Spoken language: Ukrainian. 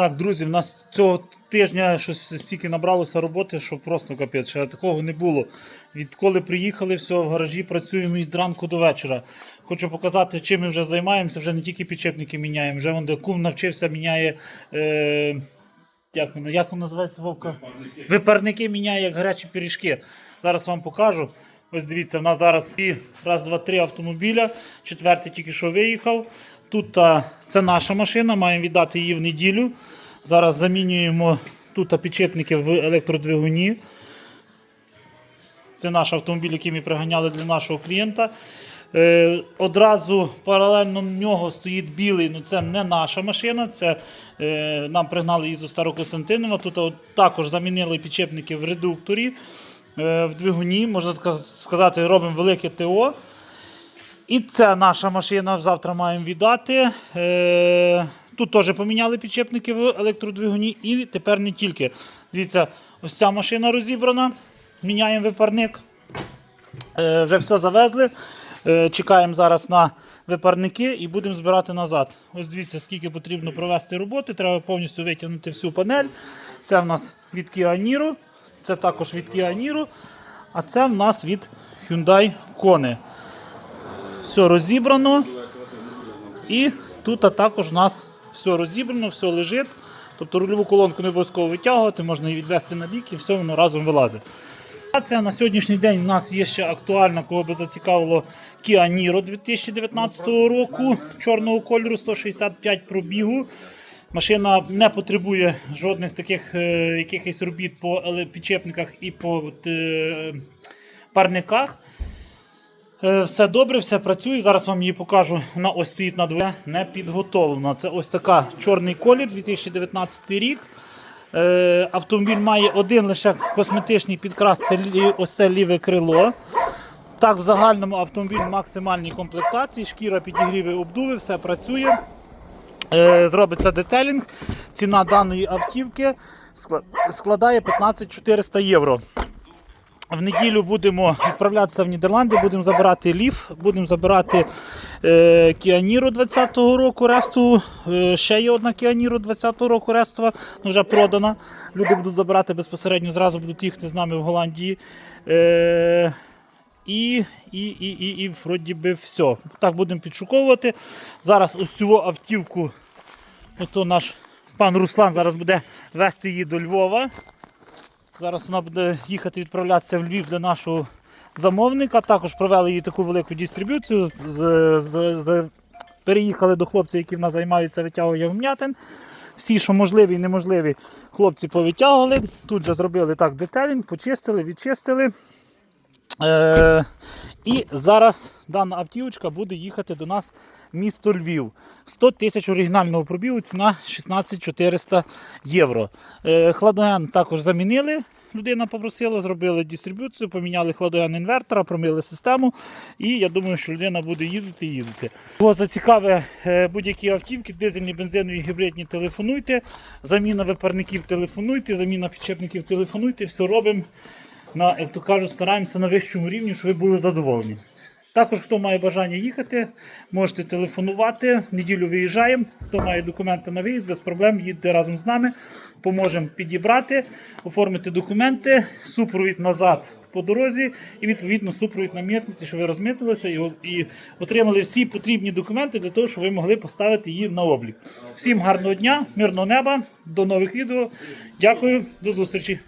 Так, друзі, в нас цього тижня щось стільки набралося роботи, що просто капець, ще такого не було. Відколи приїхали, все, в гаражі працюємо від ранку до вечора. Хочу показати, чим ми вже займаємося. Вже не тільки підшипники міняємо, вже вон де кум навчився, міняє. Е, як воно, як воно називається Вовка? Випарники міняє як гарячі пиріжки. Зараз вам покажу. Ось дивіться, в нас зараз і раз, два, три автомобіля. Четвертий тільки що виїхав. Тут це наша машина, маємо віддати її в неділю. Зараз замінюємо тут а, підшипники в електродвигуні. Це наш автомобіль, який ми приганяли для нашого клієнта. Е, одразу паралельно в нього стоїть білий, ну це не наша машина. Це е, нам пригнали її зі Старокостянтинова. Тут от, також замінили підшипники в редукторі, е, в двигуні. Можна сказати, робимо велике ТО. І це наша машина. Завтра маємо віддати. Е, тут теж поміняли підшипники в електродвигуні. І тепер не тільки. Дивіться, ось ця машина розібрана. Міняємо випарник. Е, вже все завезли. Е, чекаємо зараз на випарники і будемо збирати назад. Ось дивіться, скільки потрібно провести роботи. Треба повністю витягнути всю панель. Це в нас від Kia Niro, це також від Kia Niro, а це в нас від Hyundai Kona. Все розібрано. І тут також у нас все розібрано, все лежить. Тобто рульову колонку не обов'язково витягувати, можна її відвести на бік і все воно разом вилазить. Це на сьогоднішній день у нас є ще актуальна, кого би зацікавило Kia Niro 2019 року чорного кольору 165 пробігу. Машина не потребує жодних таких е, якихось робіт по підчепниках і по е, парниках. Е, Все добре, все працює. Зараз вам її покажу. Вона ось стоїть на дворі. Не підготовлена. Це ось така чорний колір 2019 рік. Е, автомобіль має один лише косметичний підкрас, це ось це ліве крило. Так, в загальному автомобіль в максимальній комплектації, шкіра підігріви обдуви, все працює. Е, Зробиться детелінг. Ціна даної автівки складає 15 400 євро. В неділю будемо відправлятися в Нідерланди, будемо забирати ліф, будемо забирати е, Niro 20-го року ресту. Е, ще є одна Niro 20-го року рестова, ну, вже продана. Люди будуть забирати безпосередньо, зразу будуть їхати з нами в Голландії. Е, і, і, і, і, і вроді би все. Так будемо підшуковувати. Зараз ось цю автівку, ото наш пан Руслан зараз буде вести її до Львова. Зараз вона буде їхати відправлятися в Львів для нашого замовника. Також провели їй таку велику дистриб'юцію. З, з, з, переїхали до хлопців, які в нас займаються витягуванням м'ятин. Всі, що можливі і неможливі, хлопці повитягували. Тут же зробили так детелінг, почистили, відчистили. Е, і зараз дана автівочка буде їхати до нас в місто Львів. 100 тисяч оригінального пробігу, ціна 16 400 євро. Е, хладоген також замінили. Людина попросила, зробили дистриб'юцію, поміняли хладоген інвертора, промили систему. І я думаю, що людина буде їздити і їздити. Кого зацікаве е, будь-які автівки, дизельні, бензинові, гібридні, телефонуйте. Заміна випарників телефонуйте, заміна підшипників телефонуйте, все робимо на, як то кажуть, стараємося на вищому рівні, щоб ви були задоволені. Також, хто має бажання їхати, можете телефонувати. Неділю виїжджаємо. Хто має документи на виїзд, без проблем їдьте разом з нами. Поможемо підібрати, оформити документи, супровід назад по дорозі і відповідно супровід на митниці, щоб ви розмитилися і, і отримали всі потрібні документи для того, щоб ви могли поставити її на облік. Всім гарного дня, мирного неба, до нових відео. Дякую, до зустрічі.